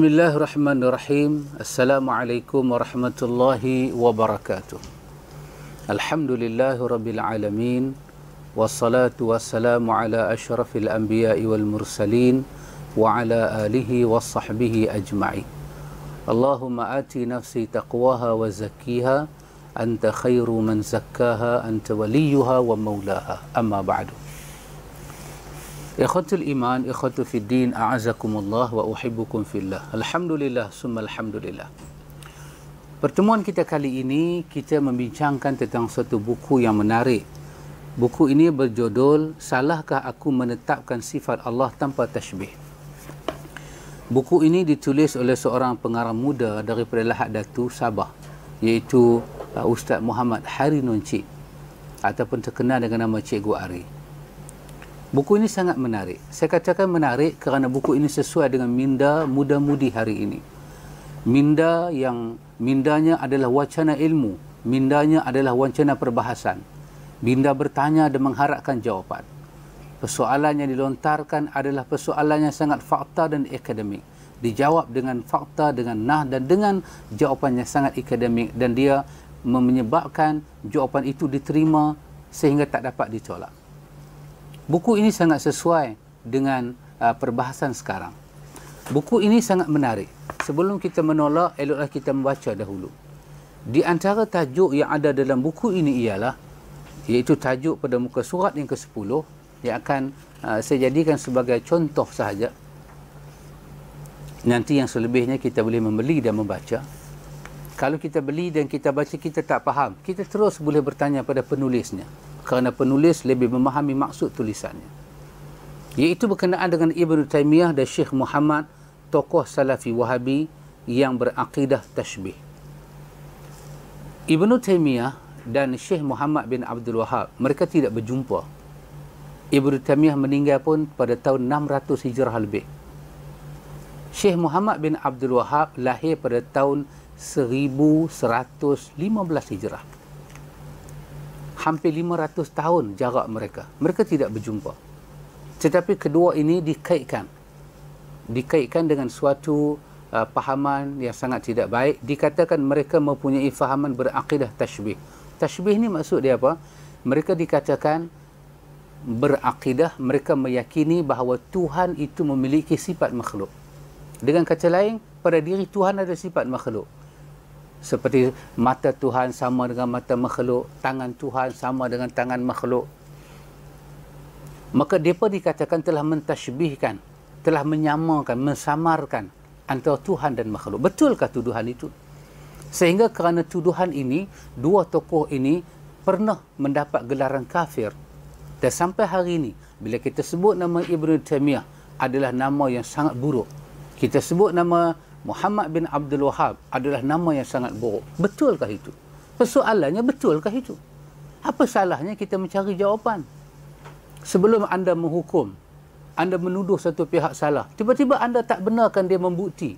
بسم الله الرحمن الرحيم السلام عليكم ورحمة الله وبركاته الحمد لله رب العالمين والصلاة والسلام على أشرف الأنبياء والمرسلين وعلى آله وصحبه أجمعين اللهم آت نفسي تقواها وزكيها أنت خير من زكاها أنت وليها ومولاها أما بعد Ikhwatul iman, ikhwatu fid din, a'azakumullah wa uhibbukum fillah. Alhamdulillah, summa alhamdulillah. Pertemuan kita kali ini, kita membincangkan tentang satu buku yang menarik. Buku ini berjudul, Salahkah Aku Menetapkan Sifat Allah Tanpa Tashbih? Buku ini ditulis oleh seorang pengarang muda daripada Lahad Datu, Sabah, iaitu uh, Ustaz Muhammad Hari Nunci ataupun terkenal dengan nama Cikgu Ari. Buku ini sangat menarik. Saya katakan menarik kerana buku ini sesuai dengan minda muda-mudi hari ini. Minda yang mindanya adalah wacana ilmu, mindanya adalah wacana perbahasan. Minda bertanya dan mengharapkan jawapan. Persoalan yang dilontarkan adalah persoalan yang sangat fakta dan akademik. Dijawab dengan fakta, dengan nah dan dengan jawapan yang sangat akademik dan dia menyebabkan jawapan itu diterima sehingga tak dapat ditolak. Buku ini sangat sesuai dengan uh, perbahasan sekarang. Buku ini sangat menarik. Sebelum kita menolak, eloklah kita membaca dahulu. Di antara tajuk yang ada dalam buku ini ialah iaitu tajuk pada muka surat yang ke-10 yang akan uh, saya jadikan sebagai contoh sahaja. Nanti yang selebihnya kita boleh membeli dan membaca. Kalau kita beli dan kita baca kita tak faham, kita terus boleh bertanya pada penulisnya kerana penulis lebih memahami maksud tulisannya. Iaitu berkenaan dengan Ibn Taymiyah dan Syekh Muhammad, tokoh Salafi Wahabi yang berakidah tashbih. Ibn Taymiyah dan Syekh Muhammad bin Abdul Wahab, mereka tidak berjumpa. Ibn Taymiyah meninggal pun pada tahun 600 Hijrah lebih. Syekh Muhammad bin Abdul Wahab lahir pada tahun 1115 Hijrah hampir 500 tahun jarak mereka. Mereka tidak berjumpa. Tetapi kedua ini dikaitkan. Dikaitkan dengan suatu uh, pahaman yang sangat tidak baik. Dikatakan mereka mempunyai fahaman berakidah tashbih. Tashbih ini maksud dia apa? Mereka dikatakan berakidah, mereka meyakini bahawa Tuhan itu memiliki sifat makhluk. Dengan kata lain, pada diri Tuhan ada sifat makhluk seperti mata Tuhan sama dengan mata makhluk, tangan Tuhan sama dengan tangan makhluk. Maka mereka dikatakan telah mentashbihkan, telah menyamakan, mensamarkan antara Tuhan dan makhluk. Betulkah tuduhan itu? Sehingga kerana tuduhan ini, dua tokoh ini pernah mendapat gelaran kafir. Dan sampai hari ini, bila kita sebut nama Ibn Taymiyah adalah nama yang sangat buruk. Kita sebut nama Muhammad bin Abdul Wahab adalah nama yang sangat buruk. Betulkah itu? Persoalannya betulkah itu? Apa salahnya kita mencari jawapan? Sebelum anda menghukum, anda menuduh satu pihak salah. Tiba-tiba anda tak benarkan dia membukti.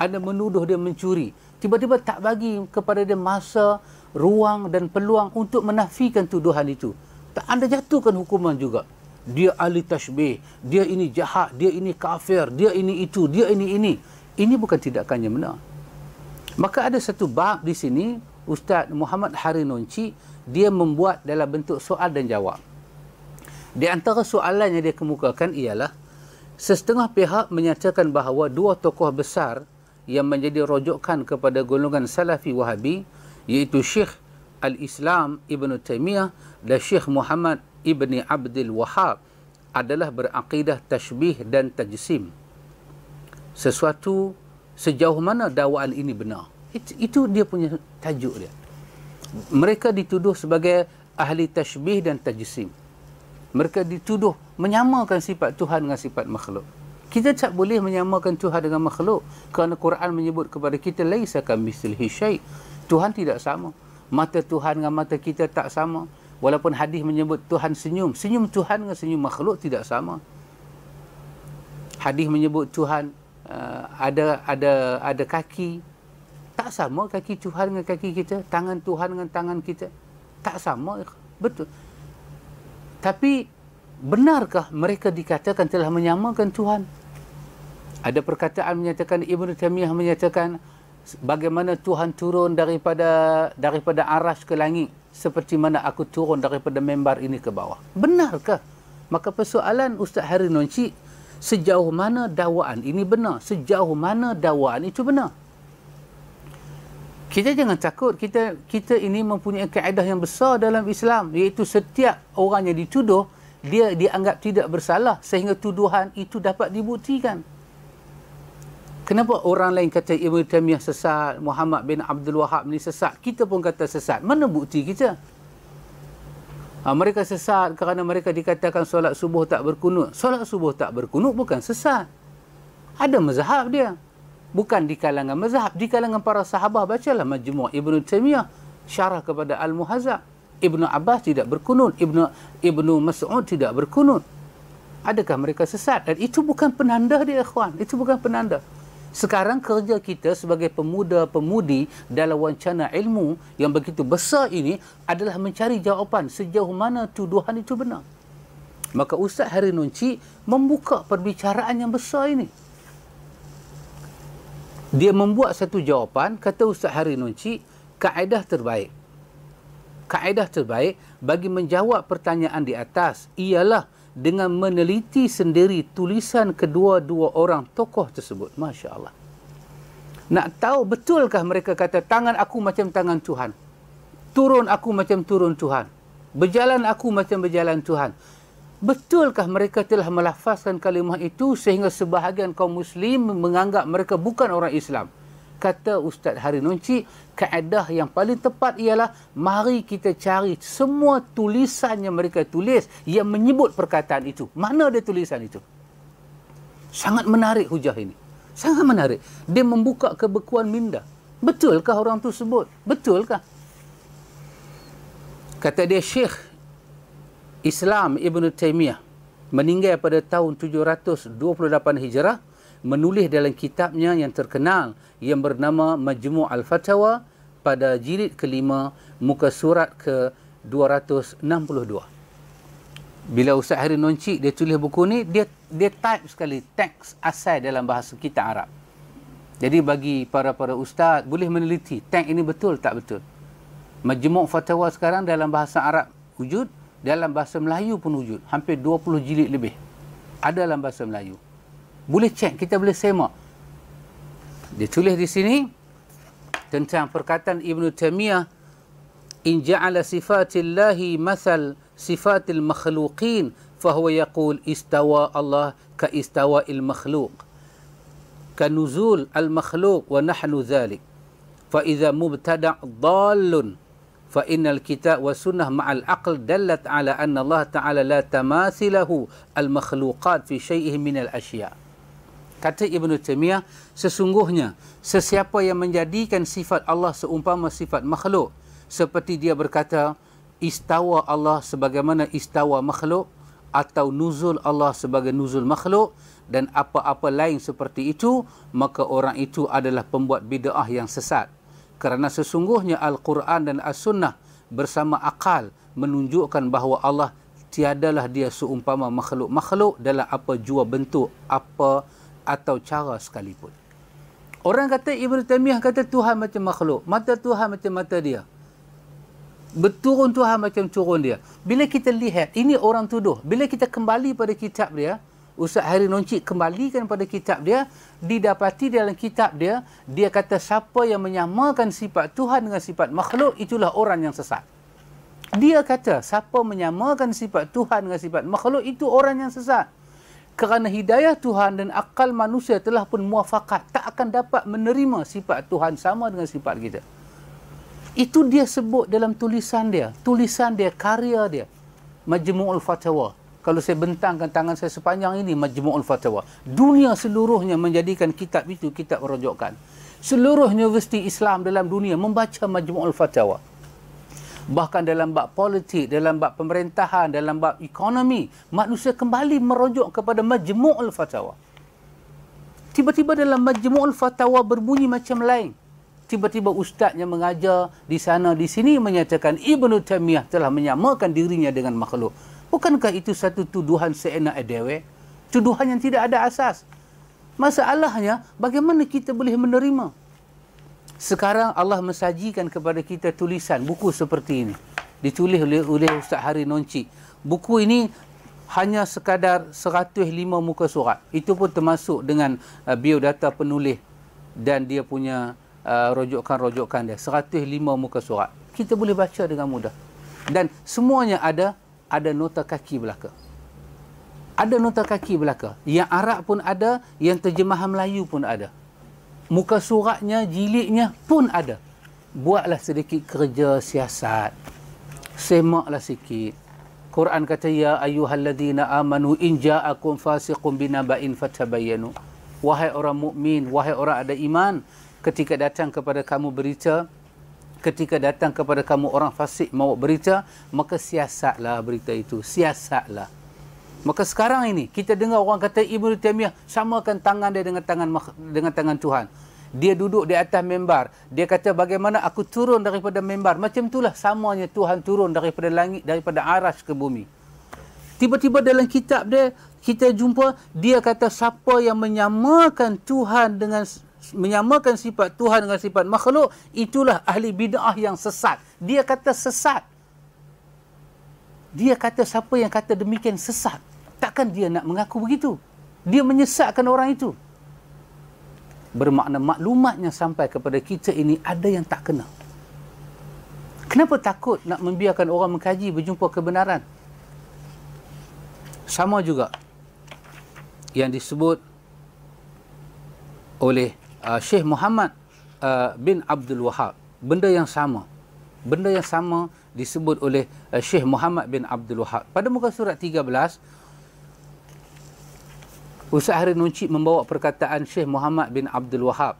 Anda menuduh dia mencuri. Tiba-tiba tak bagi kepada dia masa, ruang dan peluang untuk menafikan tuduhan itu. Tak anda jatuhkan hukuman juga. Dia ahli tashbih, dia ini jahat, dia ini kafir, dia ini itu, dia ini ini. Ini bukan tindakan yang benar. Maka ada satu bab di sini, Ustaz Muhammad Hari Nonci, dia membuat dalam bentuk soal dan jawab. Di antara soalan yang dia kemukakan ialah, setengah pihak menyatakan bahawa dua tokoh besar yang menjadi rojokan kepada golongan Salafi Wahabi, iaitu Syekh Al-Islam Ibn Taymiyah dan Syekh Muhammad Ibn Abdul Wahab adalah berakidah tashbih dan tajsim sesuatu sejauh mana dakwaan ini benar. Itu, itu dia punya tajuk dia. Mereka dituduh sebagai ahli tashbih dan tajsim. Mereka dituduh menyamakan sifat Tuhan dengan sifat makhluk. Kita tak boleh menyamakan Tuhan dengan makhluk kerana Quran menyebut kepada kita laisa kamitslihi syai. Tuhan tidak sama. Mata Tuhan dengan mata kita tak sama. Walaupun hadis menyebut Tuhan senyum, senyum Tuhan dengan senyum makhluk tidak sama. Hadis menyebut Tuhan uh, ada ada ada kaki. Tak sama kaki Tuhan dengan kaki kita tangan Tuhan dengan tangan kita. Tak sama. Betul. Tapi benarkah mereka dikatakan telah menyamakan Tuhan? Ada perkataan menyatakan Ibnu Taimiyah menyatakan bagaimana Tuhan turun daripada daripada aras ke langit seperti mana aku turun daripada membar ini ke bawah. Benarkah? Maka persoalan Ustaz Hari Nonci sejauh mana dakwaan ini benar? Sejauh mana dakwaan itu benar? Kita jangan takut kita kita ini mempunyai kaedah yang besar dalam Islam iaitu setiap orang yang dituduh dia dianggap tidak bersalah sehingga tuduhan itu dapat dibuktikan. Kenapa orang lain kata Ibn Taymiyah sesat, Muhammad bin Abdul Wahab ni sesat, kita pun kata sesat. Mana bukti kita? Ha, mereka sesat kerana mereka dikatakan solat subuh tak berkunut. Solat subuh tak berkunut bukan sesat. Ada mazhab dia. Bukan di kalangan mazhab. Di kalangan para sahabat bacalah majmuk Ibn Taymiyah syarah kepada Al-Muhazab. Ibnu Abbas tidak berkunut. Ibnu Ibnu Mas'ud tidak berkunut. Adakah mereka sesat? Dan itu bukan penanda dia, ikhwan. Itu bukan penanda. Sekarang kerja kita sebagai pemuda-pemudi dalam wancana ilmu yang begitu besar ini adalah mencari jawapan sejauh mana tuduhan itu benar. Maka Ustaz Hari Nunci membuka perbicaraan yang besar ini. Dia membuat satu jawapan, kata Ustaz Hari Nunci, kaedah terbaik. Kaedah terbaik bagi menjawab pertanyaan di atas ialah dengan meneliti sendiri tulisan kedua-dua orang tokoh tersebut. Masya Allah. Nak tahu betulkah mereka kata tangan aku macam tangan Tuhan. Turun aku macam turun Tuhan. Berjalan aku macam berjalan Tuhan. Betulkah mereka telah melafazkan kalimah itu sehingga sebahagian kaum muslim menganggap mereka bukan orang Islam? Kata Ustaz Hari Nunci, kaedah yang paling tepat ialah mari kita cari semua tulisan yang mereka tulis yang menyebut perkataan itu. Mana ada tulisan itu? Sangat menarik hujah ini. Sangat menarik. Dia membuka kebekuan minda. Betulkah orang itu sebut? Betulkah? Kata dia Syekh Islam Ibn Taymiyah meninggal pada tahun 728 Hijrah menulis dalam kitabnya yang terkenal yang bernama Majmu' Al-Fatawa pada jilid kelima muka surat ke 262. Bila Ustaz Hari Nonci dia tulis buku ni, dia dia type sekali teks asal dalam bahasa kita Arab. Jadi bagi para-para ustaz boleh meneliti teks ini betul tak betul. Majmu' Fatawa sekarang dalam bahasa Arab wujud, dalam bahasa Melayu pun wujud. Hampir 20 jilid lebih. Ada dalam bahasa Melayu. Boleh cek, kita boleh semak. Dia tulis di sini tentang perkataan Ibn Taymiyah in ja'ala sifatillahi mathal sifatil makhluqin fahuwa yaqul istawa Allah ka istawa il makhluk ka nuzul al makhluk wa nahnu dhalik fa idza mubtada' dallun fa innal kitab wa sunnah ma'al aql dallat ala anna Allah ta'ala la tamathilahu al makhluqat fi shay'in min al asya' kata Ibn Taymiyah sesungguhnya sesiapa yang menjadikan sifat Allah seumpama sifat makhluk seperti dia berkata istawa Allah sebagaimana istawa makhluk atau nuzul Allah sebagai nuzul makhluk dan apa-apa lain seperti itu maka orang itu adalah pembuat bid'ah yang sesat. Kerana sesungguhnya Al-Quran dan As-Sunnah bersama akal menunjukkan bahawa Allah tiadalah dia seumpama makhluk-makhluk dalam apa jua bentuk apa atau cara sekalipun. Orang kata Ibn Taymiyah kata Tuhan macam makhluk. Mata Tuhan macam mata dia. Berturun Tuhan macam turun dia. Bila kita lihat, ini orang tuduh. Bila kita kembali pada kitab dia, Ustaz Hari Nonci kembalikan pada kitab dia, didapati dalam kitab dia, dia kata siapa yang menyamakan sifat Tuhan dengan sifat makhluk, itulah orang yang sesat. Dia kata siapa menyamakan sifat Tuhan dengan sifat makhluk, itu orang yang sesat kerana hidayah Tuhan dan akal manusia telah pun muafakat tak akan dapat menerima sifat Tuhan sama dengan sifat kita. Itu dia sebut dalam tulisan dia. Tulisan dia karya dia. Majmu'ul Fatawa. Kalau saya bentangkan tangan saya sepanjang ini Majmu'ul Fatawa. Dunia seluruhnya menjadikan kitab itu kitab rujukan. Seluruh universiti Islam dalam dunia membaca Majmu'ul Fatawa bahkan dalam bab politik, dalam bab pemerintahan, dalam bab ekonomi, manusia kembali merujuk kepada majmu'ul fatawa. Tiba-tiba dalam majmu'ul fatawa berbunyi macam lain. Tiba-tiba ustaznya mengajar di sana di sini menyatakan Ibnu Taimiyah telah menyamakan dirinya dengan makhluk. Bukankah itu satu tuduhan seenak edewe? Tuduhan yang tidak ada asas. Masalahnya, bagaimana kita boleh menerima? Sekarang Allah mensajikan kepada kita tulisan buku seperti ini. Ditulis oleh, oleh Ustaz Hari Nonci. Buku ini hanya sekadar 105 muka surat. Itu pun termasuk dengan uh, biodata penulis dan dia punya uh, rojokan-rojokan dia. 105 muka surat. Kita boleh baca dengan mudah. Dan semuanya ada ada nota kaki belaka. Ada nota kaki belaka. Yang Arab pun ada, yang terjemahan Melayu pun ada. Muka suratnya, jilidnya pun ada. Buatlah sedikit kerja siasat. Semaklah sikit. Quran kata ya ayyuhalladzina amanu in ja'akum fasiqun binaba'in fatabayyanu. Wahai orang mukmin, wahai orang ada iman, ketika datang kepada kamu berita, ketika datang kepada kamu orang fasik mau berita, maka siasatlah berita itu, siasatlah. Maka sekarang ini kita dengar orang kata Ibnu Taimiyah samakan tangan dia dengan tangan dengan tangan Tuhan. Dia duduk di atas membar. Dia kata bagaimana aku turun daripada membar. Macam itulah samanya Tuhan turun daripada langit, daripada aras ke bumi. Tiba-tiba dalam kitab dia, kita jumpa dia kata siapa yang menyamakan Tuhan dengan menyamakan sifat Tuhan dengan sifat makhluk, itulah ahli bid'ah yang sesat. Dia kata sesat. Dia kata siapa yang kata demikian sesat. Takkan dia nak mengaku begitu? Dia menyesatkan orang itu bermakna maklumatnya sampai kepada kita ini ada yang tak kena. Kenapa takut nak membiarkan orang mengkaji berjumpa kebenaran? Sama juga yang disebut oleh uh, Syekh Muhammad uh, bin Abdul Wahab. Benda yang sama. Benda yang sama disebut oleh uh, Syekh Muhammad bin Abdul Wahab. Pada muka surat 13, Ustaz Hari Nunci membawa perkataan Syekh Muhammad bin Abdul Wahab.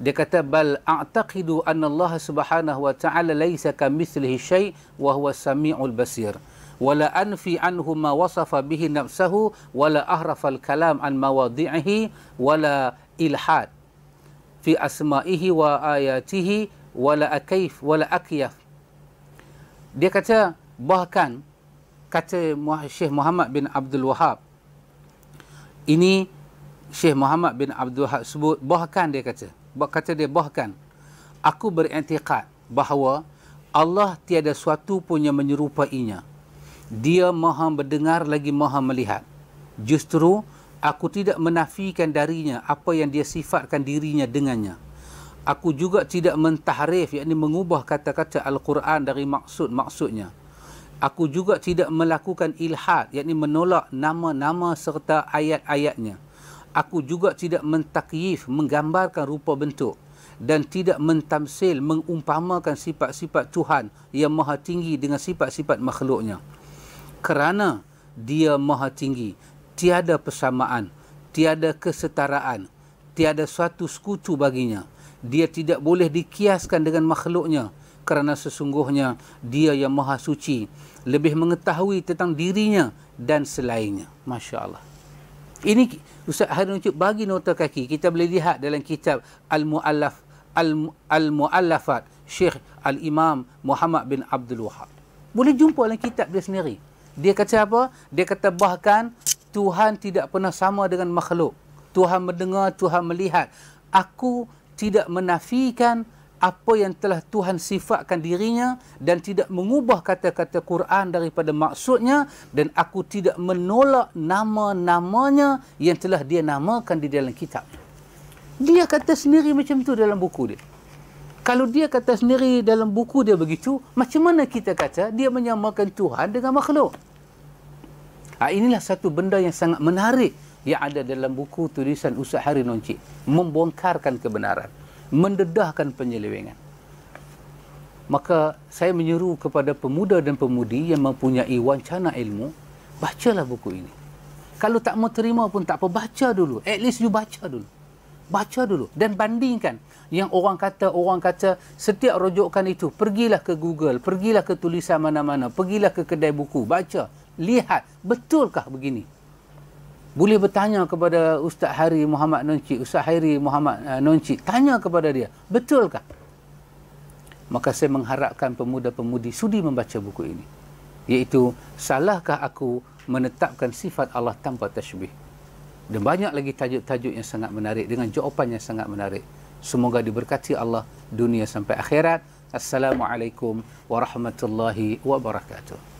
Dia kata bal a'taqidu anna Allah Subhanahu wa ta'ala laysa kamithlihi syai' wa huwa samiul basir. Wala anfi anhu ma wasafa bihi nafsahu wala ahrafa al-kalam an mawadhi'ihi wala ilhad fi asma'ihi wa ayatihi wala akayf wala akyaf. Dia kata bahkan kata Syekh Muhammad bin Abdul Wahab ini Syekh Muhammad bin Abdul Wahab sebut bahkan dia kata. Kata dia bahkan aku beriktikad bahawa Allah tiada suatu pun yang menyerupainya. Dia maha mendengar lagi maha melihat. Justru aku tidak menafikan darinya apa yang dia sifatkan dirinya dengannya. Aku juga tidak mentahrif yakni mengubah kata-kata al-Quran dari maksud-maksudnya aku juga tidak melakukan ilhad yakni menolak nama-nama serta ayat-ayatnya. Aku juga tidak mentakyif menggambarkan rupa bentuk. Dan tidak mentamsil mengumpamakan sifat-sifat Tuhan yang maha tinggi dengan sifat-sifat makhluknya. Kerana dia maha tinggi tiada persamaan tiada kesetaraan tiada suatu sekutu baginya. Dia tidak boleh dikiaskan dengan makhluknya kerana sesungguhnya dia yang maha suci lebih mengetahui tentang dirinya dan selainnya. Masya Allah ini Ustaz Harun Ucup bagi nota kaki. Kita boleh lihat dalam kitab Al-Mu'allaf Al-Mu'allafat Syekh Al-Imam Muhammad bin Abdul Wahab. Boleh jumpa dalam kitab dia sendiri. Dia kata apa? dia kata bahkan Tuhan tidak pernah sama dengan makhluk. Tuhan mendengar, Tuhan melihat. Aku tidak menafikan apa yang telah Tuhan sifatkan dirinya dan tidak mengubah kata-kata Quran daripada maksudnya dan aku tidak menolak nama-namanya yang telah dia namakan di dalam kitab. Dia kata sendiri macam tu dalam buku dia. Kalau dia kata sendiri dalam buku dia begitu, macam mana kita kata dia menyamakan Tuhan dengan makhluk? Ha, inilah satu benda yang sangat menarik yang ada dalam buku tulisan Ustaz Hari Noncik. Membongkarkan kebenaran mendedahkan penyelewengan. Maka saya menyeru kepada pemuda dan pemudi yang mempunyai wancana ilmu, bacalah buku ini. Kalau tak mau terima pun tak apa, baca dulu. At least you baca dulu. Baca dulu dan bandingkan yang orang kata orang kata setiap rujukan itu pergilah ke Google, pergilah ke tulisan mana-mana, pergilah ke kedai buku, baca, lihat betulkah begini? Boleh bertanya kepada Ustaz Hari Muhammad Nonci, Ustaz Hari Muhammad uh, Nonci, tanya kepada dia, betulkah? Maka saya mengharapkan pemuda-pemudi sudi membaca buku ini. Iaitu, salahkah aku menetapkan sifat Allah tanpa tashbih? Dan banyak lagi tajuk-tajuk yang sangat menarik dengan jawapan yang sangat menarik. Semoga diberkati Allah dunia sampai akhirat. Assalamualaikum warahmatullahi wabarakatuh.